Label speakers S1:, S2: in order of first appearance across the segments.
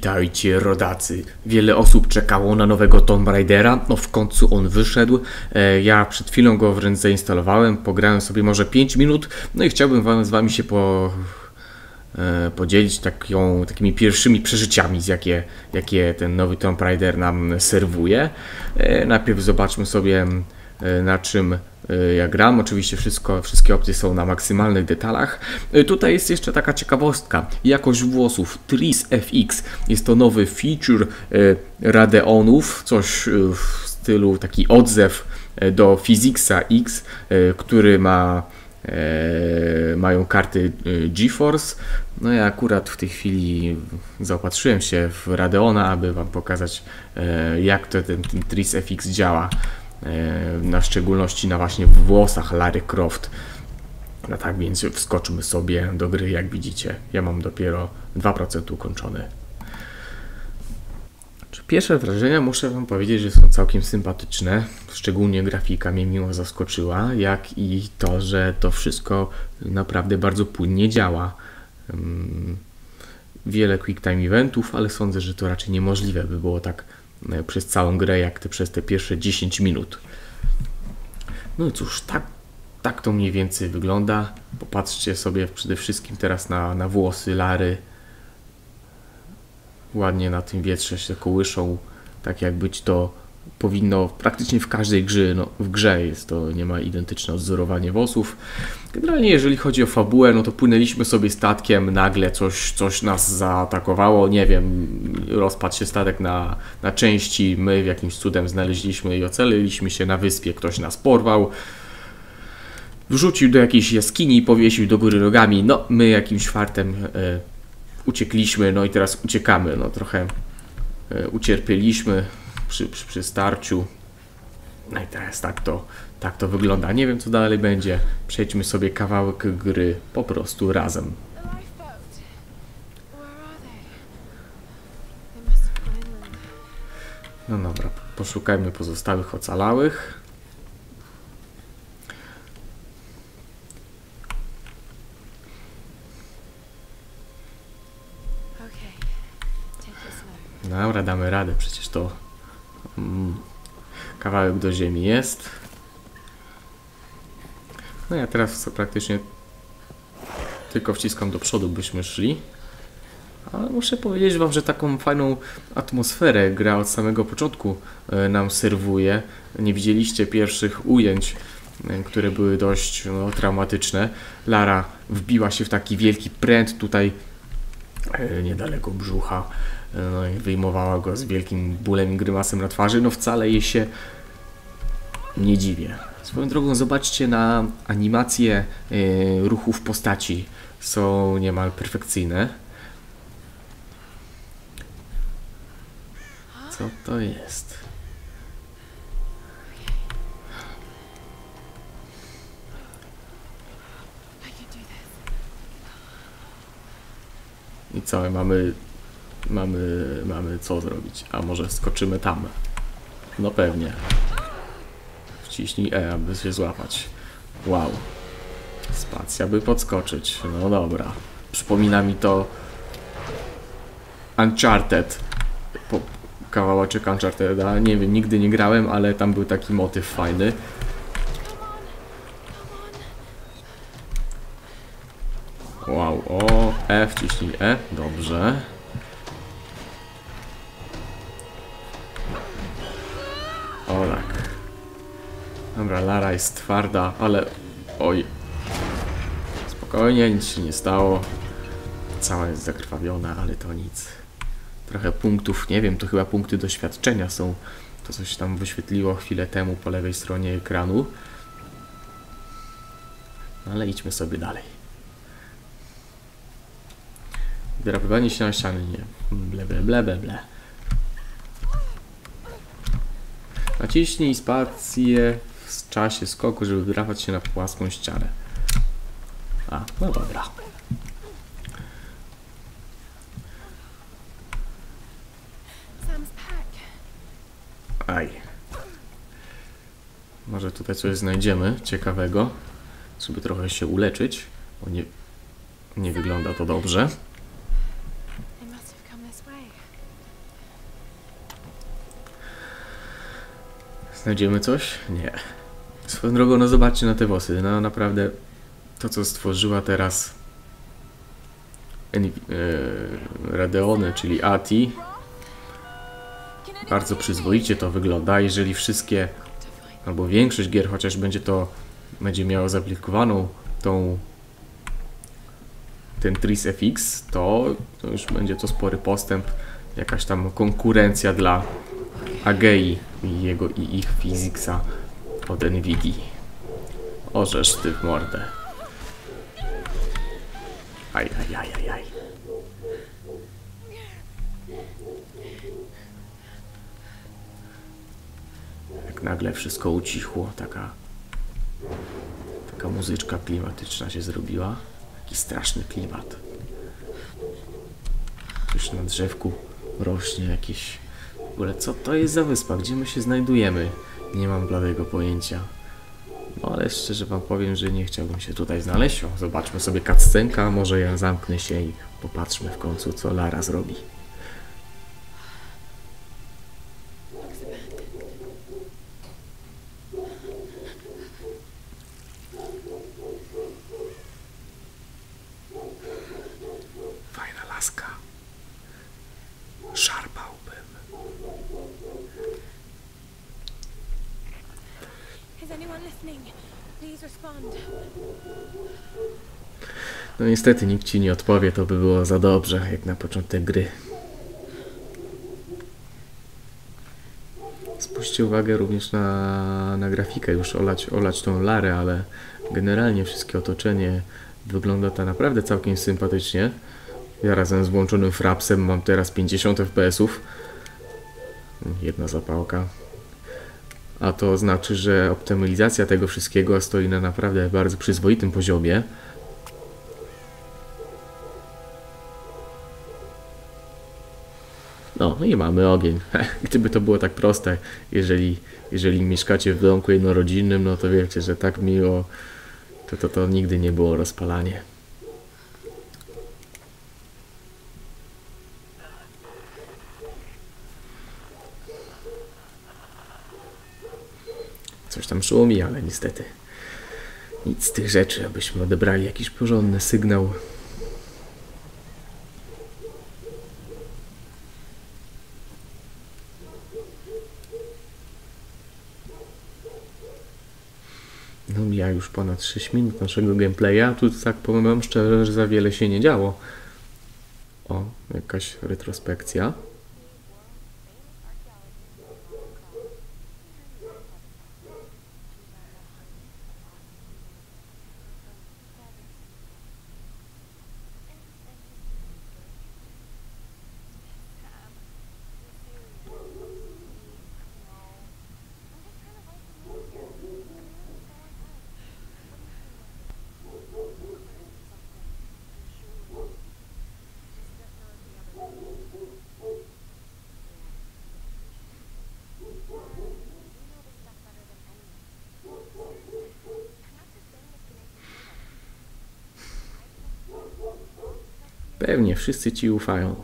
S1: Witajcie rodacy. Wiele osób czekało na nowego Tomb Raidera, no w końcu on wyszedł. E, ja przed chwilą go wręcz zainstalowałem, pograłem sobie może 5 minut, no i chciałbym wam, z wami się po, e, podzielić taką, takimi pierwszymi przeżyciami, z jakie, jakie ten nowy Tomb Raider nam serwuje. E, najpierw zobaczmy sobie na czym e, ja gram. Oczywiście wszystko, wszystkie opcje są na maksymalnych detalach. E, Tutaj jest jeszcze taka ciekawostka. Jakość włosów Tris FX jest to nowy feature e, Radeonów, coś e, w stylu taki odzew e, do Physicsa X, e, który ma e, mają karty e, GeForce. No ja akurat w tej chwili zaopatrzyłem się w Radeona, aby Wam pokazać e, jak to ten, ten Tris FX działa. E, na szczególności na właśnie włosach Lary Croft. No tak więc wskoczmy sobie do gry, jak widzicie. Ja mam dopiero 2% ukończony. Czy Pierwsze wrażenia muszę Wam powiedzieć, że są całkiem sympatyczne. Szczególnie grafika mnie miło zaskoczyła, jak i to, że to wszystko naprawdę bardzo płynnie działa. Ym, Wiele quick time eventów, ale sądzę, że to raczej niemożliwe by było tak przez całą grę, jak te przez te pierwsze 10 minut. No i cóż, tak, tak to mniej więcej wygląda. Popatrzcie sobie przede wszystkim teraz na, na włosy Lary. Ładnie na tym wietrze się kołyszą, tak jak być to powinno praktycznie w każdej grze. No, w grze jest to, nie ma identyczne odzorowanie włosów. Generalnie jeżeli chodzi o fabułę, no to płynęliśmy sobie statkiem, nagle coś, coś nas zaatakowało, nie wiem, rozpadł się statek na, na części, my jakimś cudem znaleźliśmy i ocaliliśmy się na wyspie, ktoś nas porwał, wrzucił do jakiejś jaskini i powiesił do góry nogami, no my jakimś fartem e, uciekliśmy, no i teraz uciekamy, no trochę e, ucierpieliśmy przy, przy, przy starciu, no i teraz tak to, tak to wygląda. Nie wiem, co dalej będzie. Przejdźmy sobie kawałek gry po prostu razem. No dobra, poszukajmy pozostałych ocalałych. Dobra, damy radę, przecież to kawałek do ziemi jest. No ja teraz praktycznie tylko wciskam do przodu, byśmy szli. Ale muszę powiedzieć Wam, że taką fajną atmosferę gra od samego początku e, nam serwuje. Nie widzieliście pierwszych ujęć, e, które były dość no, traumatyczne. Lara wbiła się w taki wielki pręt tutaj niedaleko brzucha e, no i wyjmowała go z wielkim bólem i grymasem na twarzy. No wcale jej się nie dziwię. Swoją drogą zobaczcie na animacje e, ruchów postaci. Są niemal perfekcyjne. Co to jest?
S2: I can do this.
S1: I co, mamy, mamy, mamy co zrobić? A może skoczymy tam? No pewnie. Wciśnij E, aby się złapać. Wow. Spacja, by podskoczyć. No dobra. Przypomina mi to Uncharted. Po, kawałeczek Uncharteda. Nie wiem, nigdy nie grałem, ale tam był taki motyw fajny. E, dobrze. O tak. Dobra, Lara jest twarda, ale... Oj. Spokojnie, nic się nie stało. Cała jest zakrwawiona, ale to nic. Trochę punktów, nie wiem, to chyba punkty doświadczenia są. To coś tam wyświetliło chwilę temu po lewej stronie ekranu. No ale idźmy sobie dalej. Drapywanie się na ściany, nie. Ble, ble, ble, ble, ble. Naciśnij spację w czasie skoku, żeby wdrapać się na płaską ścianę. A, no dobra. Aj. Może tutaj coś znajdziemy ciekawego, żeby trochę się uleczyć, bo nie, nie wygląda to dobrze. Znajdziemy coś? Nie. Swoją drogą, no zobaczcie na te włosy. No naprawdę to, co stworzyła teraz e, Radeony, czyli ATI, bardzo przyzwoicie to wygląda. Jeżeli wszystkie, albo większość gier chociaż będzie to, będzie miało zaaplikowaną tą ten Tris FX, to, to już będzie to spory postęp, jakaś tam konkurencja dla Agei i jego i ich Physicsa od Nvidia. Orzesz ty w mordę. Aj, aj, aj, aj, aj. Jak nagle wszystko ucichło, taka taka muzyczka klimatyczna się zrobiła. Taki straszny klimat. Już na drzewku rośnie jakieś... Ogóle co to jest za wyspa? Gdzie my się znajdujemy? Nie mam bladego pojęcia. No ale szczerze wam powiem, że nie chciałbym się tutaj znaleźć. O, zobaczmy sobie cutscenka, może ja zamknę się i popatrzmy w końcu, co Lara zrobi. Niestety nikt ci nie odpowie, to by było za dobrze, jak na początek gry. Spójrzcie uwagę również na, na grafikę, już olać, olać tą Larę, ale generalnie wszystkie otoczenie wygląda to naprawdę całkiem sympatycznie. Ja razem z włączonym frapsem mam teraz 50 fps-ów. Jedna zapałka. A to znaczy, że optymalizacja tego wszystkiego stoi na naprawdę bardzo przyzwoitym poziomie. No i mamy ogień. Gdyby to było tak proste, jeżeli, jeżeli mieszkacie w domku jednorodzinnym, no to wiecie, że tak miło, to to, to nigdy nie było rozpalanie. Coś tam szumi, ale niestety nic z tych rzeczy, abyśmy odebrali jakiś porządny sygnał. No mija już ponad 6 minut naszego gameplaya. Tu tak powiem szczerze, że za wiele się nie działo. O, jakaś retrospekcja. Pewnie, wszyscy ci ufają.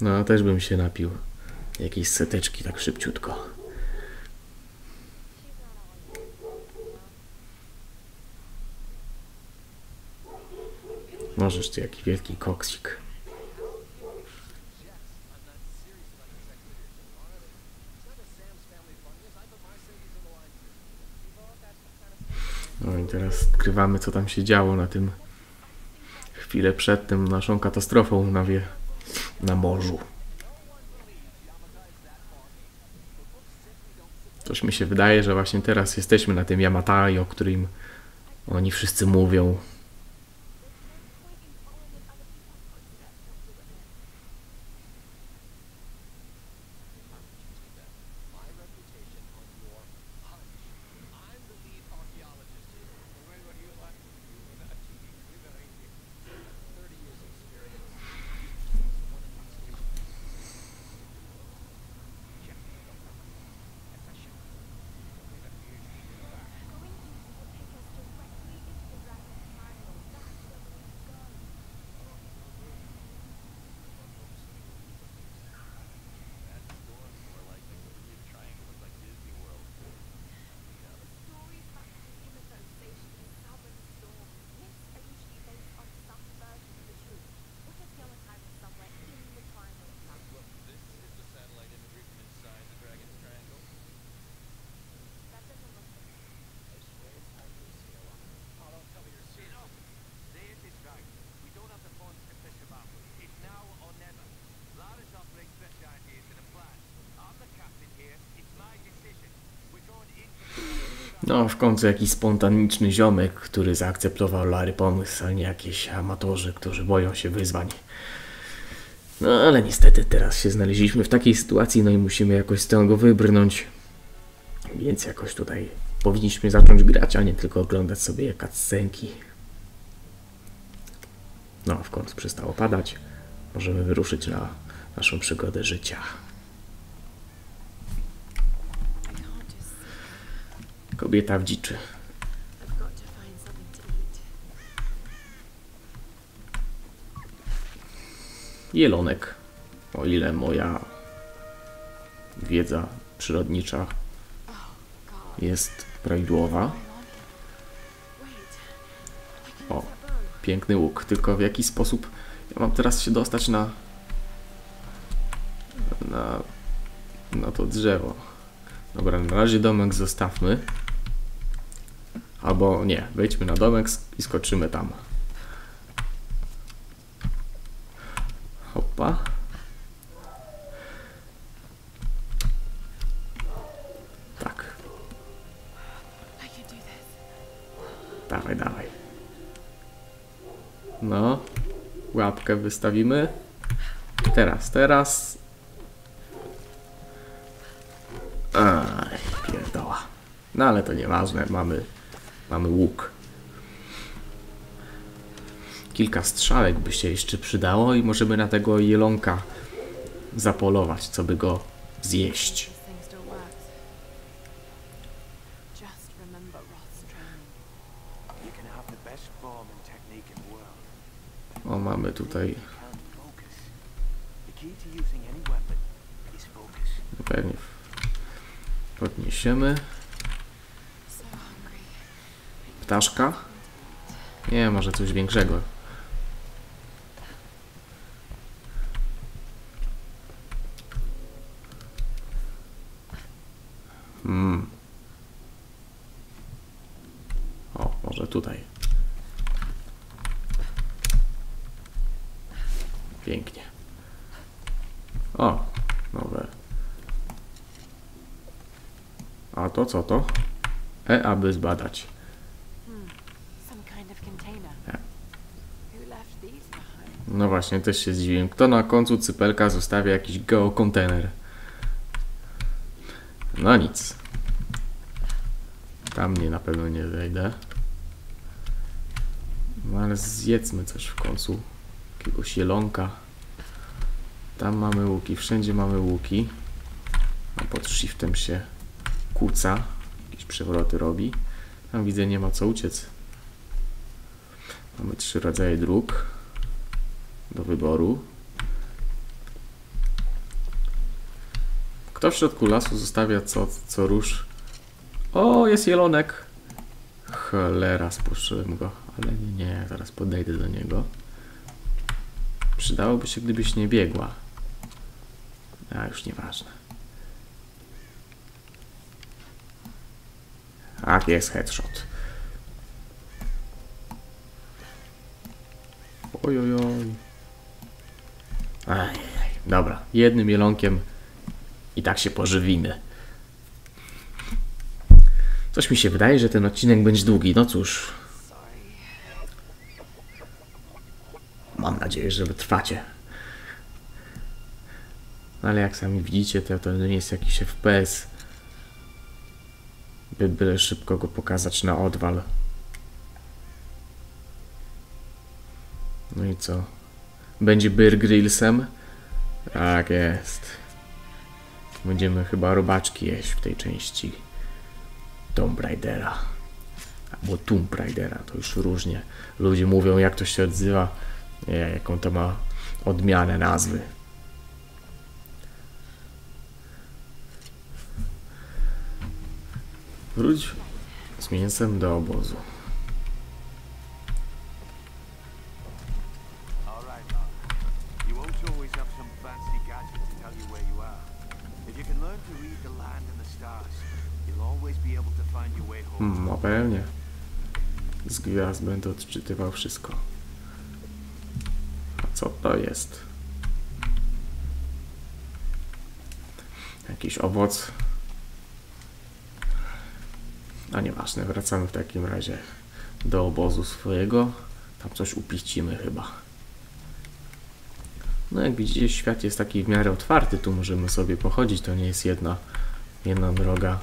S1: No, też bym się napił. Jakiejś seteczki tak szybciutko. Możesz ty jaki wielki koksik. No i teraz odkrywamy, co tam się działo na tym chwilę przed tym naszą katastrofą na, wie, na morzu. Coś mi się wydaje, że właśnie teraz jesteśmy na tym Yamatai, o którym oni wszyscy mówią. No, w końcu jakiś spontaniczny ziomek, który zaakceptował Lary pomysł, a nie jakieś amatorzy, którzy boją się wyzwań. No, ale niestety teraz się znaleźliśmy w takiej sytuacji, no i musimy jakoś z tego wybrnąć. Więc jakoś tutaj powinniśmy zacząć grać, a nie tylko oglądać sobie cutscenki. No, w końcu przestało padać. Możemy wyruszyć na naszą przygodę życia. Kobieta w dziczy. Jelonek. O ile moja wiedza przyrodnicza jest prawidłowa. O, piękny łuk. Tylko w jaki sposób ja mam teraz się dostać na na, na to drzewo. Dobra, na razie domek zostawmy. Albo nie, wejdźmy na domek i skoczymy tam. Hoppa. Tak, dawaj, dawaj. No, łapkę wystawimy. Teraz, teraz. Aj, pierdoła. No ale to nieważne, mamy, mamy łuk. Kilka strzałek by się jeszcze przydało i możemy na tego jelonka zapolować, co by go zjeść. O, mamy tutaj.
S3: You can't
S1: Ptaszka? Nie, może coś większego. Mm. O, może tutaj. Pięknie. O, nowe. A to co to? E, aby zbadać. Właśnie, też się zdziwiłem. Kto na końcu cypelka zostawia jakiś geokontener? No nic. Tam nie na pewno nie wejdę. No ale zjedzmy coś w końcu. Jakiegoś jelonka. Tam mamy łuki, wszędzie mamy łuki. A pod shiftem się kłóca. Jakieś przewroty robi. Tam widzę nie ma co uciec. Mamy trzy rodzaje dróg do wyboru. Kto w środku lasu zostawia co, co rusz? O, jest jelonek! Cholera, spuszczyłem go. Ale nie, zaraz podejdę do niego. Przydałoby się, gdybyś nie biegła. A, już nieważne. Ach, jest headshot. Oj, oj, oj. Dobra, jednym jelonkiem i tak się pożywimy. Coś mi się wydaje, że ten odcinek będzie długi. No cóż. Mam nadzieję, że wytrwacie. No ale jak sami widzicie, to, to nie jest jakiś FPS. By byle szybko go pokazać na odwal. No i co? Będzie Bear Grillsem? Tak jest. Będziemy chyba robaczki jeść w tej części Tomb Raidera. Albo Tomb Raidera, to już różnie. Ludzie mówią, jak to się odzywa, jaką to ma odmianę nazwy. Wróć z mięsem do obozu. Będę odczytywał wszystko. A co to jest? Jakiś owoc. A nieważne, wracamy w takim razie do obozu swojego. Tam coś upiścimy chyba. No jak widzicie, świat jest taki w miarę otwarty. Tu możemy sobie pochodzić. To nie jest jedna, jedna droga.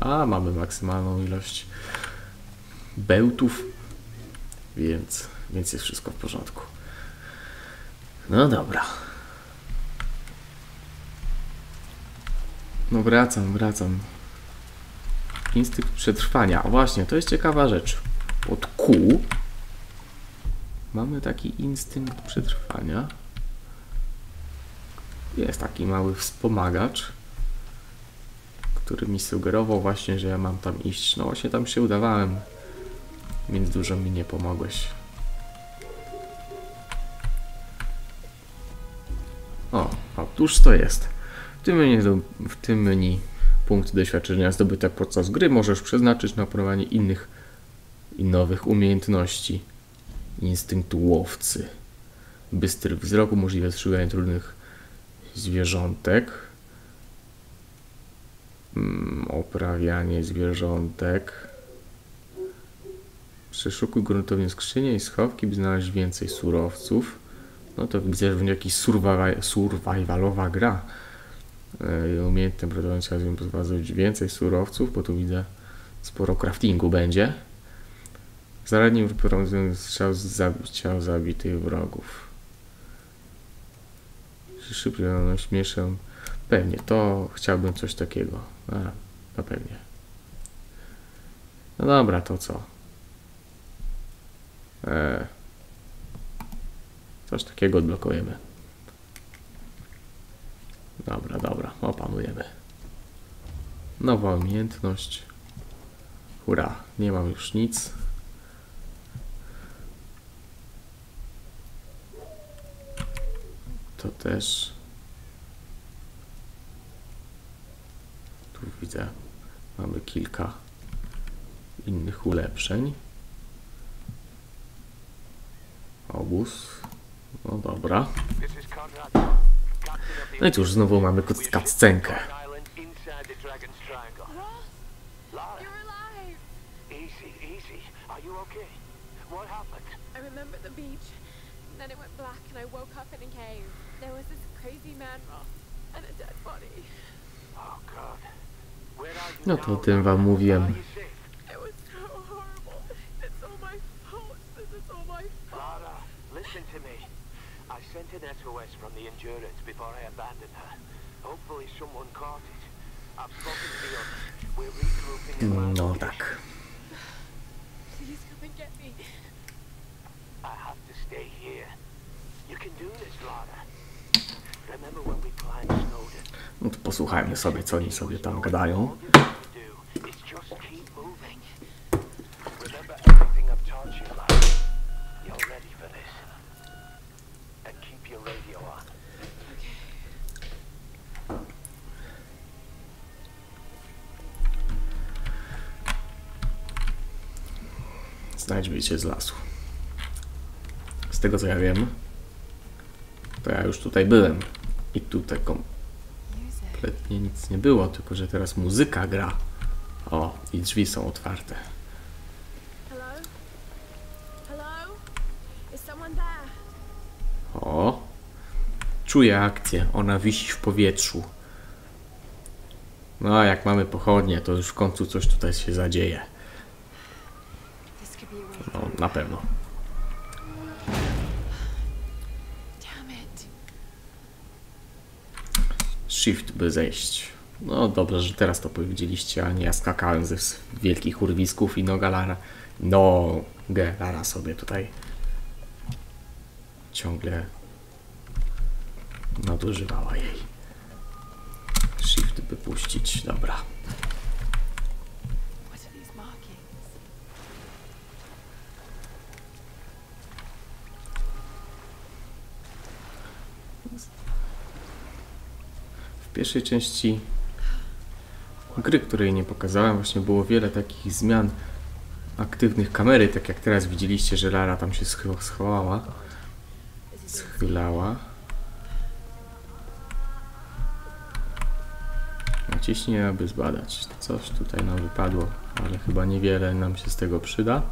S1: A, mamy maksymalną ilość bełtów, więc, więc jest wszystko w porządku. No dobra. No wracam, wracam. Instynkt przetrwania. Właśnie, to jest ciekawa rzecz. Od Q mamy taki instynkt przetrwania. Jest taki mały wspomagacz, który mi sugerował właśnie, że ja mam tam iść. No właśnie tam się udawałem, więc dużo mi nie pomogłeś. O, otóż to jest. W tym menu, w tym menu punkty doświadczenia zdobyte podczas gry możesz przeznaczyć na polowanie innych i nowych umiejętności. Instynktu łowcy. Bystry wzrok umożliwia strzeganie trudnych zwierzątek. Mm, oprawianie zwierzątek. Przeszukuj gruntownie skrzynie i schowki, by znaleźć więcej surowców. No to widzę, że będzie jakaś survival, survivalowa gra. Yy, umiejętnym produkując razem pozwolić więcej surowców, bo tu widzę sporo craftingu będzie. Zaradnie prowadząc strzał z zabi zabitych wrogów. Szybko no, śmieszę. Pewnie, to chciałbym coś takiego. A, no pewnie. No dobra, to co? Eee, coś takiego odblokujemy. Dobra, dobra, opanujemy. Nowa umiejętność. Hurra, nie mam już nic. To też. Tu widzę, mamy kilka innych ulepszeń. Obóz. No dobra. No i cóż, znowu mamy
S2: body.
S3: Oh God.
S1: No to o tym wam mówiłem. No tak. No to posłuchajmy sobie, co oni sobie tam gadają. Znajdź z lasu. Z tego co ja wiem, to ja już tutaj byłem. I tutaj kompletnie nic nie było, tylko że teraz muzyka gra. O, i drzwi są otwarte. O, czuję akcję, ona wisi w powietrzu. No, a jak mamy pochodnie, to już w końcu coś tutaj się zadzieje. No, na pewno. Shift, by zejść. No dobrze, że teraz to powiedzieliście, a nie ja skakałem ze wielkich urwisków i noga Lara, nogę Lara sobie tutaj ciągle nadużywała jej. Shift, by puścić, dobra. pierwszej części gry, której nie pokazałem, właśnie było wiele takich zmian aktywnych kamery, tak jak teraz widzieliście, że Lara tam się schowała, schylała. Naciśnij, aby zbadać. Coś tutaj nam wypadło, ale chyba niewiele nam się z tego przyda.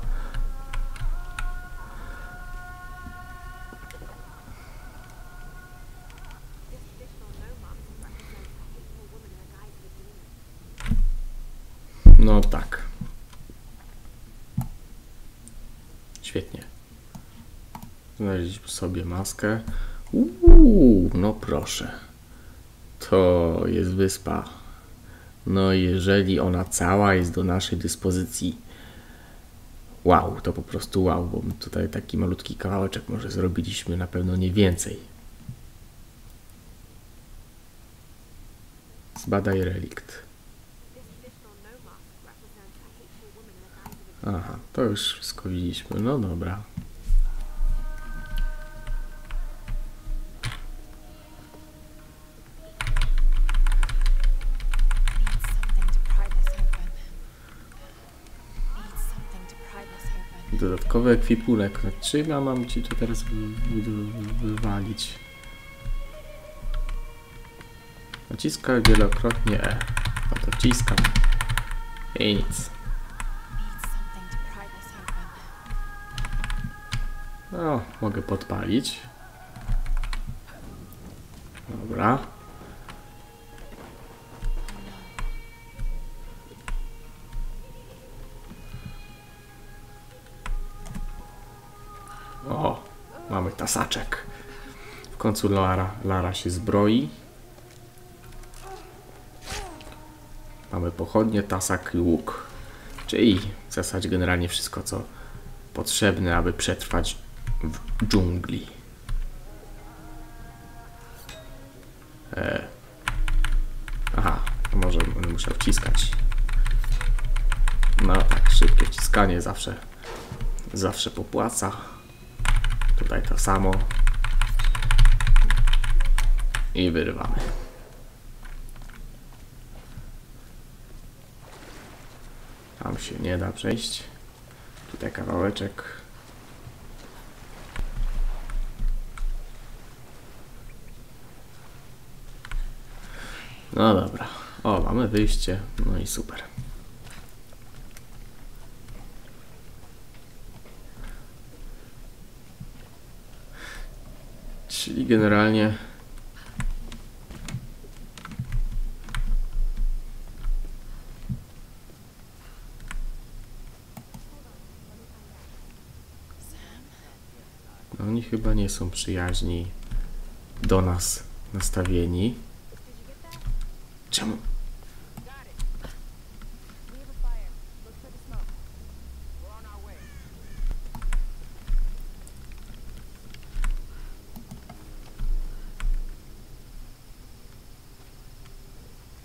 S1: Maskę. Uuu, no proszę. To jest wyspa. No jeżeli ona cała jest do naszej dyspozycji. Wow, to po prostu wow, bo tutaj taki malutki kawałeczek może zrobiliśmy, na pewno nie więcej. Zbadaj relikt. Aha, to już wszystko widzieliśmy. No dobra. Dodatkowy ekwipunek. Czym ja mam ci to teraz wy, wy, wywalić? Naciskaj wielokrotnie E. No to wciskam. I nic. No, mogę podpalić. Dobra. Tasaczek. W końcu Lara, Lara się zbroi. Mamy pochodnie, tasak i łuk. Czyli w zasadzie generalnie wszystko, co potrzebne, aby przetrwać w dżungli. E. Aha, może musiał wciskać. No tak, szybkie wciskanie zawsze, zawsze popłaca. Tutaj to samo. I wyrywamy. Tam się nie da przejść. Tutaj kawałeczek. No dobra. O, mamy wyjście. No i super. Generalnie no oni chyba nie są przyjaźni do nas nastawieni.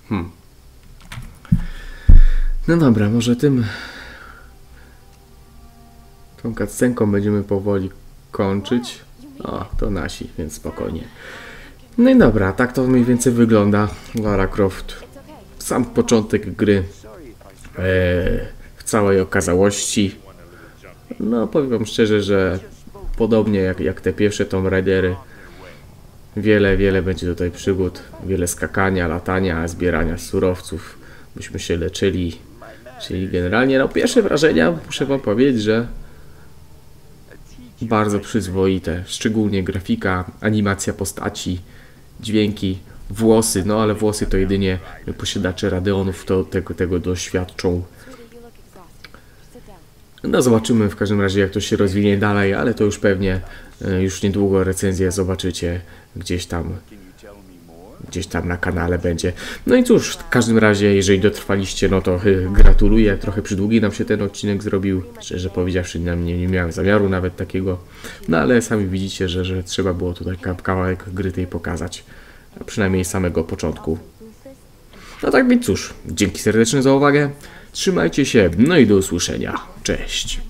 S1: Hmm. No dobra, może tym tą cutscenką będziemy powoli kończyć. O, to nasi, więc spokojnie. No i dobra, tak to mniej więcej wygląda Lara Croft. Sam początek gry e, w całej okazałości. No powiem wam szczerze, że podobnie jak, jak te pierwsze Tomb Raidery, wiele, wiele będzie tutaj przygód, wiele skakania, latania, zbierania surowców, byśmy się leczyli. Czyli generalnie, no pierwsze wrażenia, muszę wam powiedzieć, że bardzo przyzwoite, szczególnie grafika, animacja postaci, dźwięki, włosy, no ale włosy to jedynie posiadacze Radeonów to tego, tego doświadczą. No zobaczymy w każdym razie jak to się rozwinie dalej, ale to już pewnie e, już niedługo recenzję zobaczycie gdzieś tam gdzieś tam na kanale będzie. No i cóż, w każdym razie jeżeli dotrwaliście, no to y, gratuluję. Trochę przydługi nam się ten odcinek zrobił. Szczerze powiedziawszy, nie, nie, nie miałem zamiaru nawet takiego. No ale sami widzicie, że, że trzeba było tutaj ka- kawałek gry tej pokazać. A przynajmniej samego początku. No tak więc cóż, dzięki serdeczne za uwagę. Trzymajcie się, no i do usłyszenia. Cześć.